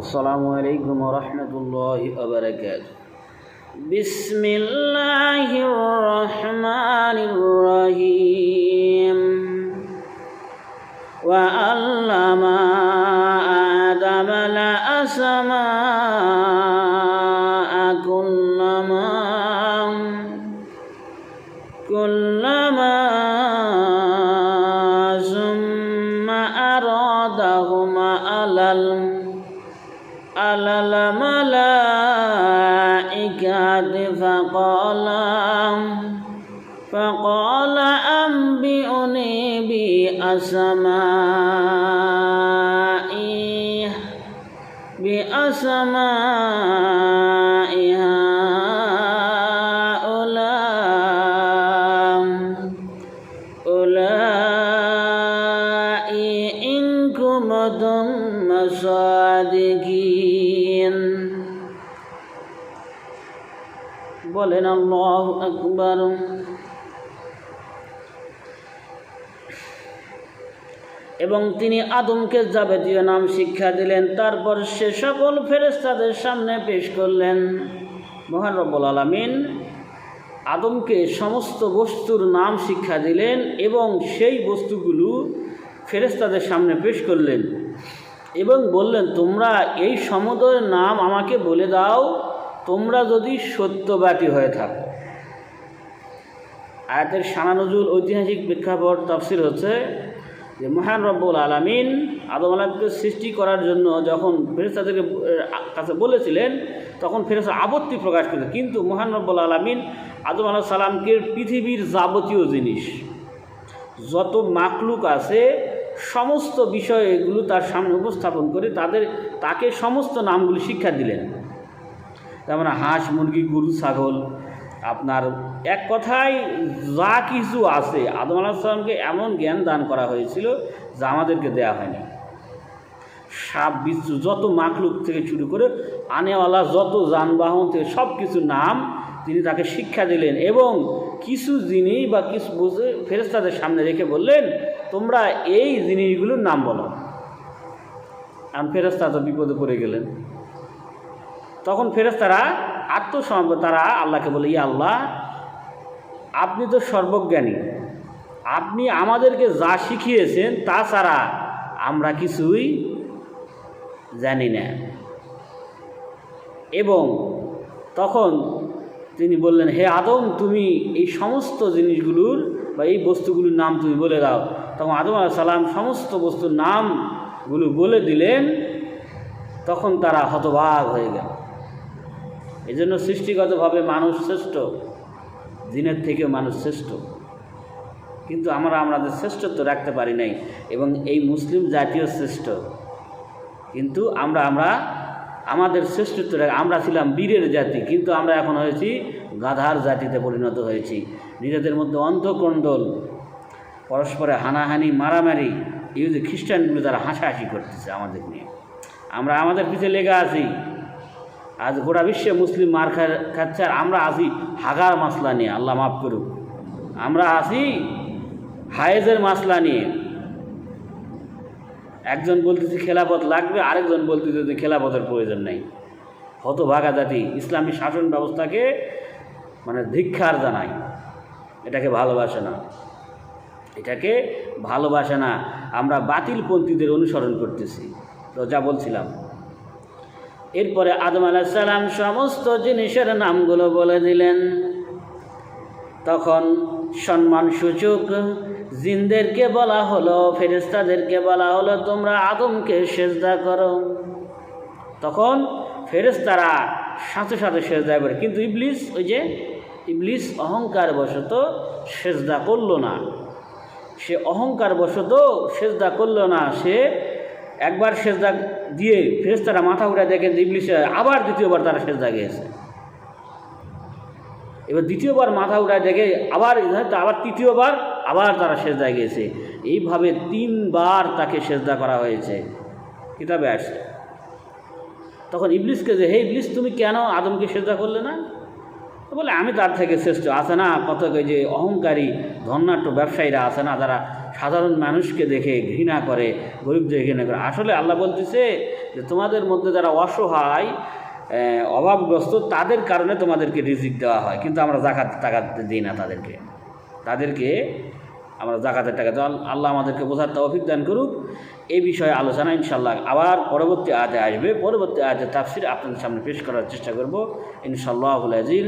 السلام عليكم ورحمة الله وبركاته بسم الله الرحمن الرحيم وعلم آدم الأسماء كلما كلما على الملائكة فقال فقال أنبئني بأسماء بأسماء বলেন, আল্লাহ আকবর। এবং তিনি আদমকে যাবতীয় নাম শিক্ষা দিলেন, তারপর সে সকল ফেরেস্তাদের সামনে পেশ করলেন। মহান রব্বুল আলমিন আদমকে সমস্ত বস্তুর নাম শিক্ষা দিলেন এবং সেই বস্তুগুলো ফেরেস্তাদের সামনে পেশ করলেন এবং বললেন, তোমরা এই সমুদ্রের নাম আমাকে বলে দাও তোমরা যদি সত্যবাদী হয়ে থাকো। আয়াতের সানানজুল ঐতিহাসিক প্রেক্ষাপট তফসিল হচ্ছে যে, মহান রব্বুল আলমিন আদম আলামকে সৃষ্টি করার জন্য যখন ফেরেস্তাদেরকে কাছে বলেছিলেন, তখন ফেরেস্তা আপত্তি প্রকাশ করেছে কিন্তু মহান রব্বুল আলমিন আদম আলাহ সালামকে পৃথিবীর যাবতীয় জিনিস, যত মাকলুক আছে, সমস্ত বিষয় এগুলো তার সামনে উপস্থাপন করে তাদের, তাকে সমস্ত নামগুলি শিক্ষা দিলেন। যেমন হাঁস, মুরগি, গরু, ছাগল। আপনার এক কথায় যা কিছু আছে, আদম আলাহিসামকে এমন জ্ঞান দান করা হয়েছিল যা আমাদেরকে দেয়া হয়নি। সাপ, বিচ্ছু, যত মাকলুক থেকে শুরু করে আনেওয়ালা, যত যানবাহন থেকে সব কিছু নাম তিনি তাকে শিক্ষা দিলেন এবং কিছু জিনিস বা কিছু বুঝে ফেরেস্তাদের সামনে রেখে বললেন, তোমরা এই জিনিসগুলোর নাম বলো। আর ফেরেস্তা তো বিপদে পড়ে গেলেন। তখন ফেরেস্তারা আত্মসমর্পণ তারা আল্লাহকে বলে, ইয়া আল্লাহ, আপনি তো সর্বজ্ঞানী। আপনি আমাদেরকে যা শিখিয়েছেন তাছাড়া আমরা কিছুই জানি না। এবং তখন তিনি বললেন, হে আদম, তুমি এই সমস্ত জিনিসগুলোর বা এই বস্তুগুলোর নাম তুমি বলে দাও। তখন আদম আলাহ সালাম সমস্ত বস্তুর নামগুলো বলে দিলেন। তখন তারা হতবাগ হয়ে গেল। এই জন্য সৃষ্টিগতভাবে মানুষ শ্রেষ্ঠ, দিনের থেকে মানুষ শ্রেষ্ঠ। কিন্তু আমরা আমাদের শ্রেষ্ঠত্ব রাখতে পারি নাই এবং এই মুসলিম জাতীয় শ্রেষ্ঠ। কিন্তু আমরা আমরা আমাদের শ্রেষ্ঠত্ব আমরা ছিলাম বীরের জাতি, কিন্তু আমরা এখন হয়েছি গাধার জাতিতে পরিণত হয়েছি। নিজেদের মধ্যে অন্তকণ্ডল পরস্পরে হানাহানি, মারামারি, এই যে খ্রিস্টানগুলো তারা হাসাহাসি করতেছে আমাদের নিয়ে। আমরা আমাদের পিছিয়ে লেগে আছি। আজ গোটা বিশ্বে মুসলিম মার খাচ্ছে আর আমরা আছি হাগার মাসলা নিয়ে, আল্লাহ মাফ করুক। আমরা আছি হায়েজের মাসলা নিয়ে। একজন বলতেছে খেলাপথ লাগবে, আরেকজন বলতেছে যে খেলাপথের প্রয়োজন নেই। হতভাগা জাতি, ইসলামী শাসন ব্যবস্থাকে মানে ধিক্ষার জানায়। এটাকে ভালোবাসে না। এটাকে ভালোবাসে না। আমরা বাতিলপন্থীদের অনুসরণ করতেছি। যা বলছিলাম। এরপরে আদম আলাহিসাল্লাম সমস্ত জিনিসের নামগুলো বলে দিলেন। তখন সম্মানসূচক জিনদেরকে বলা হলো ফেরেস্তাদেরকে বলা হলো, তোমরা আদমকে সেজদা করো। তখন ফেরেস্তারা সাথে সাথে সেজদা করে। কিন্তু ইবলিস, ওই যে ইবলিস অহংকার বশত সেজদা করল না। সে অহংকার বশত সেজদা করল না, সে একবার সেজদা দিয়ে ফেরেস্তারা মাথা উঠে দেখে যে ইবলিসে আবার দ্বিতীয়বার তারা সেজদা গিয়েছে। এবার দ্বিতীয়বার মাথা উঠায় দেখে আবার আবার তৃতীয়বার আবার তারা সেজদায় গিয়েছে। এইভাবে তিনবার তাকে সেজদা করা হয়েছে। কিতাবে আসছে। তখন ইবলিসকে যে, হে ইবলিস, তুমি কেন আদমকে সেজদা করলে না? বলে, আমি তার থেকে শ্রেষ্ঠ। আছে না কত যে অহংকারী ধন্যাট্য ব্যবসায়ীরা আছে না যারা সাধারণ মানুষকে দেখে ঘৃণা করে, গরিবদের ঘৃণা করে। আসলে আল্লাহ বলতেছে যে, তোমাদের মধ্যে যারা অসহায় অভাবগ্রস্ত, তাদের কারণে তোমাদেরকে রিজিক দেওয়া হয়। কিন্তু আমরা জাকাত টাকা দিই না তাদেরকে। তাদেরকে আমরা জাকাতের টাকা দেওয়া। আল্লাহ আমাদেরকে বোঝার তৌফিক দান করুক। এই বিষয়ে আলোচনা ইনশাল্লাহ আবার পরবর্তী আয়াতে আসবে। পরবর্তী আয়াতে তাফসির আপনাদের সামনে পেশ করার চেষ্টা করব। ইনশাল্লাহ আজিল